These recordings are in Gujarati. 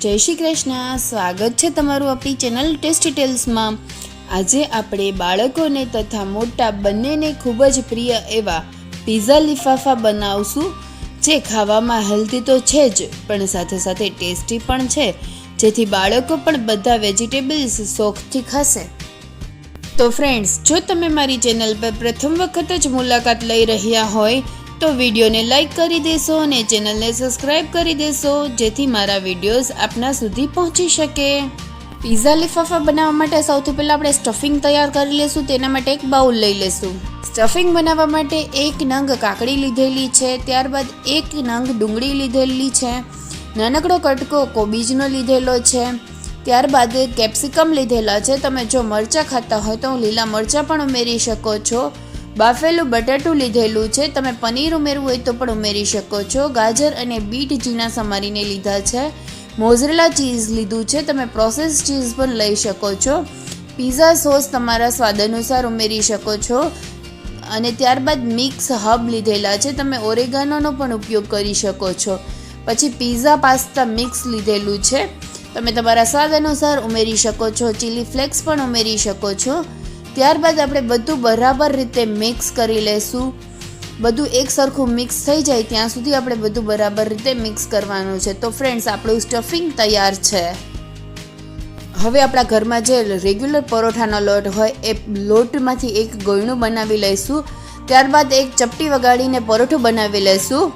જય શ્રી કૃષ્ણ. સ્વાગત છે તમારું આપણી ચેનલ ટેસ્ટી ટેલ્સમાં. આજે આપણે બાળકોને તથા મોટા બંનેને ખૂબ જ પ્રિય એવા પિઝા લિફાફા બનાવશું. જે ખાવામાં હેલ્ધી તો છે જ, પણ સાથે સાથે ટેસ્ટી પણ છે. જેથી બાળકો પણ બધા વેજીટેબલ્સ શોખથી ખાશે. તો ફ્રેન્ડ્સ, જો તમે મારી ચેનલ પર પ્રથમ વખત જ મુલાકાત લઈ રહ્યા હોય તો વિડીયોને લાઈક કરી દેશો અને ચેનલને સબસ્ક્રાઇબ કરી દેશો, જેથી મારા વિડીયોઝ આપના સુધી પહોંચી શકે. પિઝા લિફાફા બનાવવા માટે સૌથી પહેલાં આપણે સ્ટફિંગ તૈયાર કરી લેશું, તેના માટે એક બાઉલ લઈ લેશું. સ્ટફિંગ બનાવવા માટે એક નંગ કાકડી લીધેલી છે, ત્યારબાદ એક નંગ ડુંગળી લીધેલી છે, નાનકડો કટકો કોબીજનો લીધેલો છે, ત્યારબાદ કેપ્સિકમ લીધેલા છે. તમે જો મરચાં ખાતા હોય તો લીલા મરચાં પણ ઉમેરી શકો છો. બાફેલું બટાટું લીધેલું છે. તમે પનીર ઉમેરવું હોય તો પણ ઉમેરી શકો છો. ગાજર અને બીટ ઝીણા સમારીને લીધા છે. મોઝરેલા ચીઝ લીધું છે. તમે પ્રોસેસ ચીઝ પણ લઈ શકો છો. પિઝા સોસ તમારા સ્વાદ અનુસાર ઉમેરી શકો છો. અને ત્યારબાદ મિક્સ હબ લીધેલા છે. તમે ઓરેગાનોનો પણ ઉપયોગ કરી શકો છો. પછી પિઝા પાસ્તા મિક્સ લીધેલું છે. તમે તમારા સ્વાદ અનુસાર ઉમેરી શકો છો. ચીલી ફ્લેક્સ પણ ઉમેરી શકો છો. ત્યારબાદ આપણે બધું બરાબર રીતે મિક્સ કરી લેશું. બધું એક સરખું મિક્સ થઈ જાય ત્યાં સુધી આપણે બધું બરાબર રીતે મિક્સ કરવાનું છે. તો ફ્રેન્ડ્સ આપણું સ્ટફિંગ તૈયાર છે. હવે આપણા ઘરમાં જે રેગ્યુલર પરોઠાનો લોટ હોય, એ લોટમાંથી એક ગોયણું બનાવી લઈશું. ત્યારબાદ એક ચપટી વગાડીને પરોઠું બનાવી લઈશું.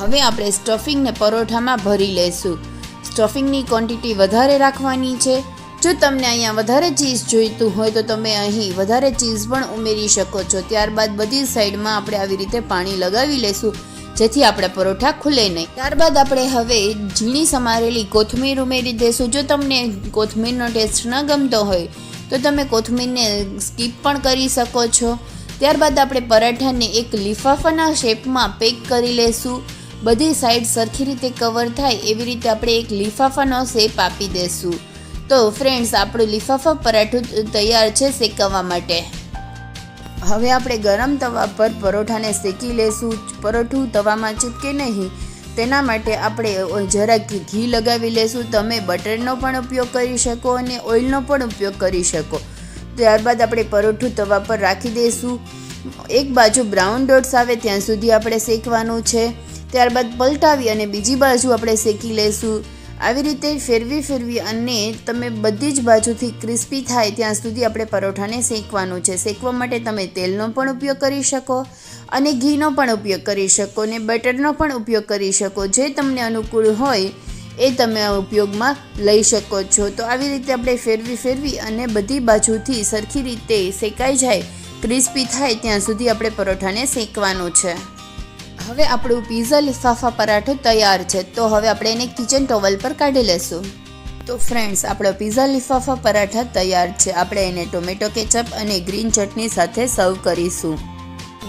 હવે આપણે સ્ટફિંગને પરોઠામાં ભરી લઈશું. સ્ટફિંગની ક્વોન્ટિટી વધારે રાખવાની છે. જો તમને અહીંયા વધારે ચીઝ જોઈતું હોય તો તમે અહીં વધારે ચીઝ પણ ઉમેરી શકો છો. ત્યારબાદ બધી સાઈડમાં આપણે આવી રીતે પાણી લગાવી લેશું, જેથી આપણા પરોઠા ખુલે નહીં. ત્યારબાદ આપણે હવે ઝીણી સમારેલી કોથમીર ઉમેરી દઈશું જો તમને કોથમીરનો ટેસ્ટ ન ગમતો હોય, તો તમે કોથમીરને સ્કીપ પણ કરી શકો છો. ત્યારબાદ આપણે પરાઠાને એક લિફાફાના શેપમાં પેક કરી લેશું. બધી સાઈડ સરખી રીતે કવર થાય એવી રીતે આપણે એક લિફાફાનો શેપ આપી દઈશું તો ફ્રેન્ડ્સ આપણું લિફાફા પરાઠું તૈયાર છે શેકવવા માટે. હવે આપણે ગરમ તવા પર પરોઠાને શેકી લેશું. પરોઠું તવામાં ચૂપકે નહીં, તેના માટે આપણે જરાક ઘી લગાવી લેશું. તમે બટરનો પણ ઉપયોગ કરી શકો અને ઓઇલનો પણ ઉપયોગ કરી શકો. ત્યારબાદ આપણે પરોઠું તવા પર રાખી દઈશું એક બાજુ બ્રાઉન ડોટ્સ આવે ત્યાં સુધી આપણે શેકવાનું છે. ત્યારબાદ પલટાવી અને બીજી બાજુ આપણે શેકી લઈશું આવી રીતે ફેરવી ફેરવી અને તમે બધી જ બાજુથી ક્રિસ્પી થાય ત્યાં સુધી આપણે પરોઠાને શેકવાનું છે. શેકવા માટે તમે તેલનો પણ ઉપયોગ કરી શકો અને ઘીનો પણ ઉપયોગ કરી શકો ને બટરનો પણ ઉપયોગ કરી શકો. જે તમને અનુકૂળ હોય એ તમે આ ઉપયોગમાં લઈ શકો છો. તો આવી રીતે આપણે ફેરવી ફેરવી અને બધી બાજુથી સરખી રીતે શેકાઈ જાય, ક્રિસ્પી થાય ત્યાં સુધી આપણે પરોઠાને શેકવાનું છે. હવે આપણું પિઝા લિફાફા પરાઠો તૈયાર છે. તો હવે આપણે એને કિચન ટોવલ પર કાઢી લેશું. તો ફ્રેન્ડ્સ આપણો પિઝા લિફાફા પરાઠા તૈયાર છે. આપણે એને ટોમેટો કેચઅપ અને ગ્રીન ચટણી સાથે સર્વ કરીશું.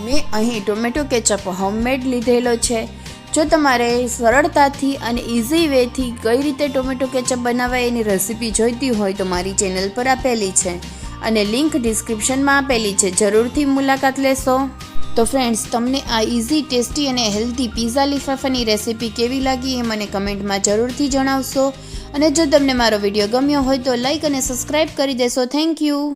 મેં અહીં ટોમેટો કેચઅપ હોમમેડ લીધેલો છે. જો તમારે સરળતાથી અને ઇઝી વેથી કઈ રીતે ટોમેટો કેચઅપ બનાવાય એની રેસીપી જોઈતી હોય તો મારી ચેનલ પર આપેલી છે. અને લિંક ડિસ્ક્રિપ્શનમાં આપેલી છે. જરૂરથી મુલાકાત લેશો. તો ફ્રેન્ડ્સ તમને આ ઇઝી ટેસ્ટી અને હેલ્ધી પિઝા લિફાફાની રેસીપી કેવી લાગી એ મને કમેન્ટમાં જરૂરથી જણાવશો. અને જો તમને મારો વીડિયો ગમ્યો હોય તો લાઇક અને સબસ્ક્રાઈબ કરી દેશો. Thank you